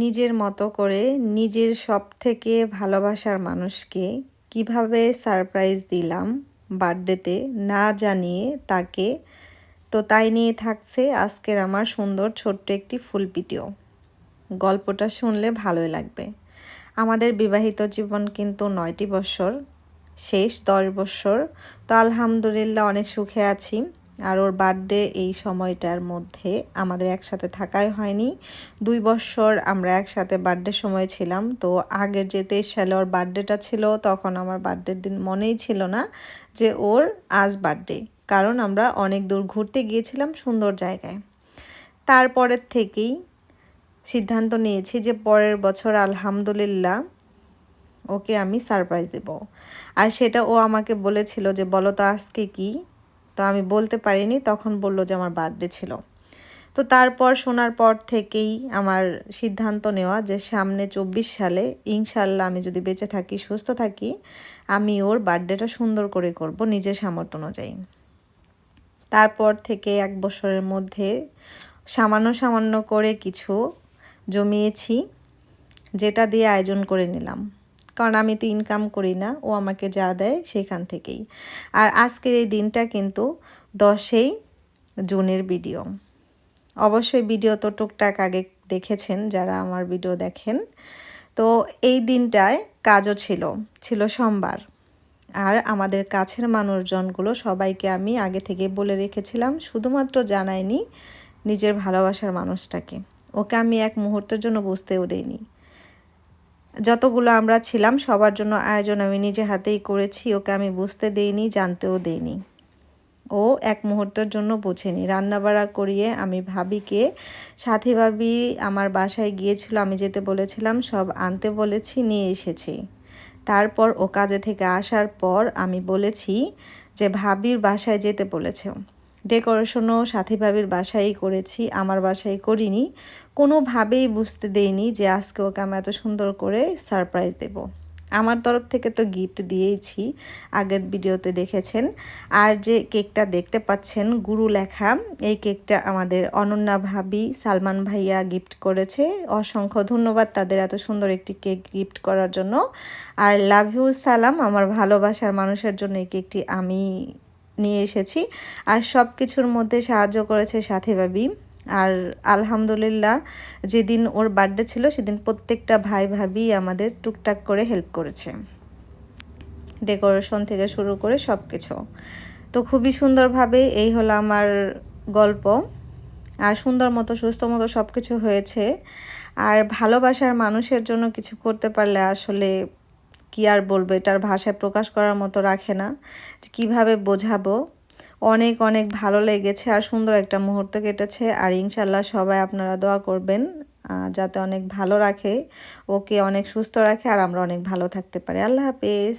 নিজের মতো করে নিজের সব থেকে ভালোবাসার মানুষকে কীভাবে সারপ্রাইজ দিলাম বার্থডেতে না জানিয়ে তাকে, তো তাই নিয়ে থাকছে আজকের আমার সুন্দর ছোট্ট একটি ফুল ভিডিও। গল্পটা শুনলে ভালোই লাগবে। আমাদের বিবাহিত জীবন কিন্তু নয়টি বছর শেষ দশ বছর তো আলহামদুলিল্লাহ অনেক সুখে আছি। আর ওর বার্থডে এই সময়টার মধ্যে আমাদের একসাথে থাকাই হয়নি। দুই বছর আমরা একসাথে বার্থডে সময় ছিলাম, তো আগের যে তেইশ সালে ওর বার্থডেটা ছিল, তখন আমার বার্থডের দিন মনেই ছিল না যে ওর আজ বার্থডে, কারণ আমরা অনেক দূর ঘুরতে গিয়েছিলাম সুন্দর জায়গায়। তারপরের থেকেই সিদ্ধান্ত নিয়েছি যে পরের বছর আলহামদুলিল্লাহ ওকে আমি সারপ্রাইজ দেব। আর সেটা ও আমাকে বলেছিল যে, বলো তো আজকে কি? তো আমি বলতে পারিনি, তখন বলল যে আমার বার্থডে ছিল। তো তারপর শোনার পর থেকেই আমার সিদ্ধান্ত নেওয়া যে সামনে চব্বিশ সালে ইনশাল্লাহ আমি যদি বেঁচে থাকি, সুস্থ থাকি, আমি ওর বার্থডেটা সুন্দর করে করব নিজের সামর্থ্য অনুযায়ী। তারপর থেকে এক বছরের মধ্যে সামান্য সামান্য করে কিছু জমিয়েছি, যেটা দিয়ে আয়োজন করে নিলাম। কারণ আমি তো ইনকাম করি না, ও আমাকে যা দেয় সেখান থেকেই। আর আজকের এই দিনটা কিন্তু দশই জুনের ভিডিও অবশ্যই ভিডিও তো টুকটাক আগে দেখেছেন যারা আমার ভিডিও দেখেন। তো এই দিনটায় কাজও ছিল ছিল সোমবার। আর আমাদের কাছের মানুষজনগুলো সবাইকে আমি আগে থেকে বলে রেখেছিলাম, শুধুমাত্র জানাইনি নিজের ভালোবাসার মানুষটাকে। ওকে আমি এক মুহূর্তের জন্য বুঝতেও দেইনি। যতগুলো আমরা ছিলাম, সবার জন্য আয়োজন আমি নিজে হাতেই করেছি, ওকে আমি বুঝতে দেইনি, জানতেও দেইনি। ও এক মুহূর্তের জন্য বোঝেনি। রান্নাবাড়া করিয়ে আমি ভাবিকে, সাথী ভাবি আমার বাসায় গিয়েছিল, আমি যেতে বলেছিলাম, সব আনতে বলেছি, নিয়ে এসেছি। তারপর ও কাজে থেকে আসার পর আমি বলেছি যে, ভাবির বাসায় যেতে বলেছে। ডেকোরেশনও সাথী ভাবির বাসায় করেছি, আমার বাসায় করিনি। কোনোভাবেই বুঝতে দেইনি যে আজকে ওকে আমি এত সুন্দর করে সারপ্রাইজ দেব। আমার তরফ থেকে তো গিফট দিয়েইছি, আগের ভিডিওতে দেখেছেন। আর যে কেকটা দেখতে পাচ্ছেন, গুরু লেখা, এই কেকটা আমাদের অনন্যা ভাবি, সালমান ভাইয়া গিফট করেছে। অসংখ্য ধন্যবাদ তাদের এত সুন্দর একটি কেক গিফট করার জন্য। আর লাভ ইউ সালাম, আমার ভালোবাসার মানুষের জন্য এই কেকটি আমি নিয়ে এসেছি। আর সব কিছুর মধ্যে সাহায্য করেছে সাথী ভাবি। আর আলহামদুলিল্লাহ, যেদিন ওর বার্থডে ছিল, সেদিন প্রত্যেকটা ভাই ভাবি আমাদের টুকটাক করে হেল্প করেছে। ডেকোরেশন থেকে শুরু করে সব কিছু তো খুবই সুন্দরভাবে এই হলো আমার গল্প। আর সুন্দর মতো, সুস্থ মতো সব কিছু হয়েছে। আর ভালোবাসার মানুষের জন্য কিছু করতে পারলে আসলে কি আর বলব, এটার ভাষায় প্রকাশ করার মতো রাখে না কীভাবে বোঝাবো। অনেক অনেক ভালো লেগেছে আর সুন্দর একটা মুহূর্ত কেটেছে আর ইনশাল্লাহ সবাই আপনারা দোয়া করবেন যাতে অনেক ভালো রাখে, ওকে অনেক সুস্থ রাখে আর আমরা অনেক ভালো থাকতে পারি। আল্লাহ হাফেজ।